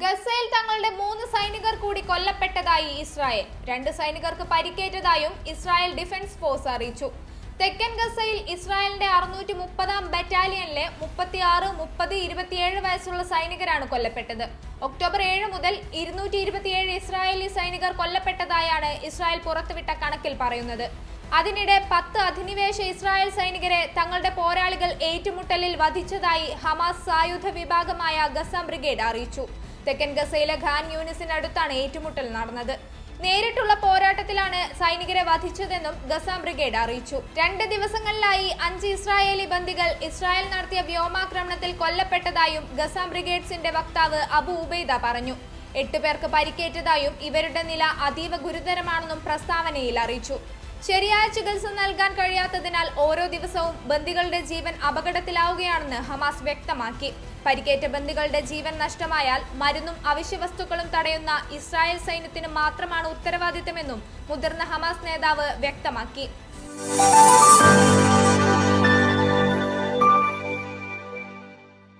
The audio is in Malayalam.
ഗസയിൽ തങ്ങളുടെ മൂന്ന് സൈനികർ കൂടി കൊല്ലപ്പെട്ടതായി ഇസ്രായേൽ. രണ്ട് സൈനികർക്ക് പരിക്കേറ്റതായും ഇസ്രായേൽ ഡിഫൻസ് ഫോഴ്സ് അറിയിച്ചു. തെക്കൻ ഗസയിൽ ഇസ്രായേലിന്റെ അറുന്നൂറ്റി മുപ്പതാം ബറ്റാലിയനിലെ മുപ്പത്തി ആറ് മുപ്പത് ഇരുപത്തിയേഴ് വയസ്സുള്ള സൈനികരാണ് കൊല്ലപ്പെട്ടത്. ഒക്ടോബർ ഏഴ് മുതൽ ഇരുന്നൂറ്റി ഇരുപത്തിയേഴ് ഇസ്രായേലി സൈനികർ കൊല്ലപ്പെട്ടതായാണ് ഇസ്രായേൽ പുറത്തുവിട്ട കണക്കിൽ പറയുന്നത്. അതിനിടെ പത്ത് അധിനിവേശ ഇസ്രായേൽ സൈനികരെ തങ്ങളുടെ പോരാളികൾ ഏറ്റുമുട്ടലിൽ വധിച്ചതായി ഹമാസ് സായുധ വിഭാഗമായ ഗസ ബ്രിഗേഡ് അറിയിച്ചു. തെക്കൻ ഗസയിലെ ഖാൻ യൂണിസിനടുത്താണ് ഏറ്റുമുട്ടൽ നടന്നത്. നേരിട്ടുള്ള പോരാട്ടത്തിലാണ് സൈനികരെ വധിച്ചതെന്നും ഗസ ബ്രിഗേഡ് അറിയിച്ചു. രണ്ട് ദിവസങ്ങളിലായി അഞ്ച് ഇസ്രായേലി ബന്ദികൾ ഇസ്രായേൽ നടത്തിയ വ്യോമാക്രമണത്തിൽ കൊല്ലപ്പെട്ടതായും ഗസ ബ്രിഗേഡ്സിന്റെ വക്താവ് അബു ഉബൈദ പറഞ്ഞു. എട്ട് പേർക്ക് പരിക്കേറ്റതായും ഇവരുടെ നില അതീവ ഗുരുതരമാണെന്നും പ്രസ്താവനയിൽ അറിയിച്ചു. ശരിയായ ചികിത്സ നൽകാൻ കഴിയാത്തതിനാൽ ഓരോ ദിവസവും ബന്ദികളുടെ ജീവൻ അപകടത്തിലാവുകയാണെന്ന് ഹമാസ് വ്യക്തമാക്കി. പരിക്കേറ്റ ബന്ദികളുടെ ജീവൻ നഷ്ടമായാൽ മരുന്നും അവശ്യ വസ്തുക്കളും തടയുന്ന ഇസ്രായേൽ സൈന്യത്തിന് മാത്രമാണ് ഉത്തരവാദിത്തമെന്നും മുതിർന്ന ഹമാസ് നേതാവ് വ്യക്തമാക്കി.